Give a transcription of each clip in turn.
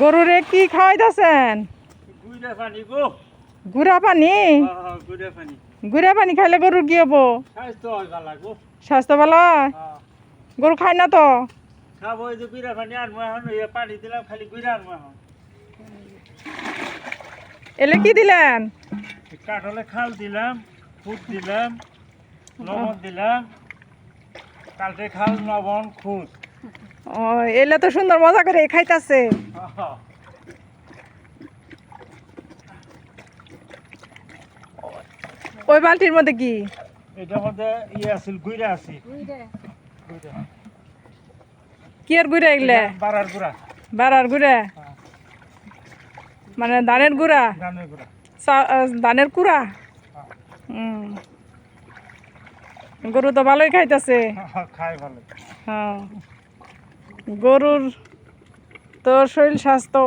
গরুরে কি খাওয়াইতেছেন? গুইরা পানি গো। গুড়া পানি পানি গুড়া পানি খাইলে গরুর কি হব? স্বাস্থ্য ভালো স্বাস্থ্য ভালো গরু খায় না তো? খাব এই যে গুইরা পানি আনব এখন পানি দিলাম খালি গুইরা আনব এখন। এলে কি দিলেন? কাঠলে খাল দিলাম খুদ দিলাম লবণ দিলাম কালকে খাল লবণ খুদ ও এলে তো সুন্দর মজা করে খাইতাছে। ওই বালতির মধ্যে কি? এটার মধ্যে ইয়ে আছিল গুইরা আছে। গুইরা কি আর গুড়া এগুলা? বাড়ার গুড়া। বাড়ার গুড়া? হ্যাঁ, মানে ধানের গুড়া? ধানের গুড়া। চা- ধানের কুড়া? হ্যাঁ। হুম গরু তো ভালোই খাইতেছে। হ্যাঁ, হ্যাঁ। গরুর তো শরীর স্বাস্থ্য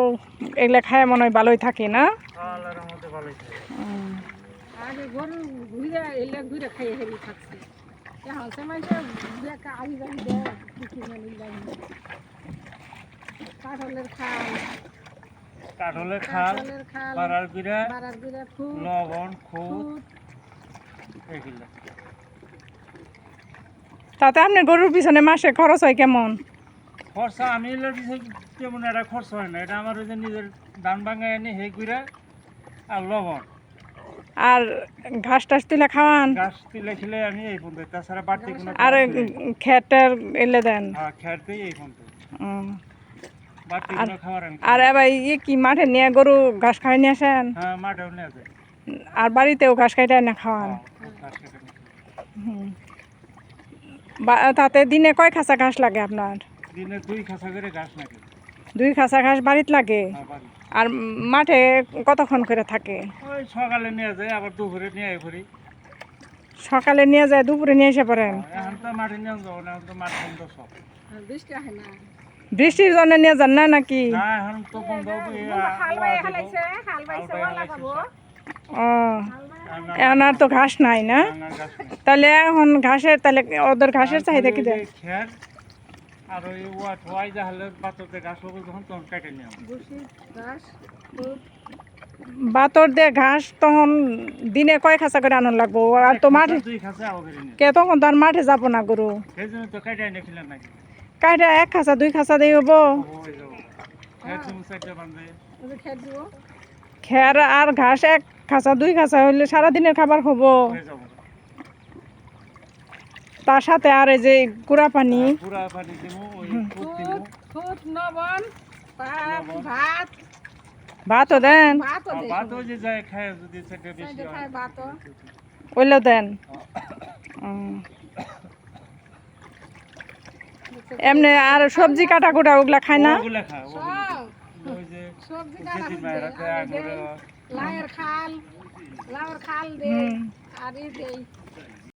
এগুলা খায় মনে হয় ভালোই থাকে না? গরু কাঠলের খাল। ফুল লবণ খুদ এগুলো। তাতে আপনার গরুর পিছনে মাসে খরচ হয় কেমন? খরচা আমি দিছি তেমন একটা খরচ হয় না। এটা আমার ওই যে নিজের ধান ভাঙায় এনে হে গুড়া আর লবণ। আর ঘাস টাস তুলে খাওয়ান? ঘাস তুলে খেলে আমি এই পর্যন্ত। তাছাড়া বাড়তি কোনো আর। খেটের এলে দেন। হ্যাঁ খেয়ারতেই এই পর্যন্ত। আর- এবার ইয়ে কি মাঠে নিয়ে গরু ঘাস খাই নিয়ে আসেন? হ্যাঁ মাঠেও নিয়ে যায়। আর বাড়িতেও ঘাস খাইতে না খাওয়ান? হ্যাঁ, তাতে দিনে কয় খাসা ঘাস লাগে আপনার? দিনে দুই খাসা করে ঘাস নাকি দুই খাসা ঘাস বাড়িতে লাগে? হ্যাঁ, আর মাঠে কতক্ষণ করে থাকে? ওই সকালে নিয়ে যায় আবার দুপুরে নিয়ে পড়ি। সকালে নিয়ে যায় দুপুরে নিয়ে এসে পড়েন? এখন তো মাঠে নিয়ে যাব না এখন তো মাঠ বন্ধ সব। বৃষ্টি হয় না। বৃষ্টির জন্য নিয়ে যান না নাকি? এখন। ও এখন আর- তো ঘাস নাই না। তাহলে এখন ঘাসের তাহলে ওদের ঘাসের চাহিদা কি দেয় আর ওই ওয়া ঠোয়াই যা হলে বাতরতে ঘাস হবে তখন তখন কেটে নিয়ে ঘাস বাতর দিয়ে ঘাস তখন দিনে কয় খাসা করে আনন্দ লাগবো? আর তো মাঠে কে তখন তো আর মাঠে যাব না গরু। কাইটা এক খাসা দুই খাসা দিয়ে হব। খের দিব। খের আর ঘাস এক খাসা দুই খাসা হইলে সারাদিনের খাবার হব। হয়ে তার সাথে আর এই যে গুড়া পানি। ভাত। ভাতও দেন। হয় ওইলো দেন। এমনি আর সবজি কাটা কুটা ওগুলা খায় না? লাউয়ের খাল লাউয়ের খাল দে আর এই দেই।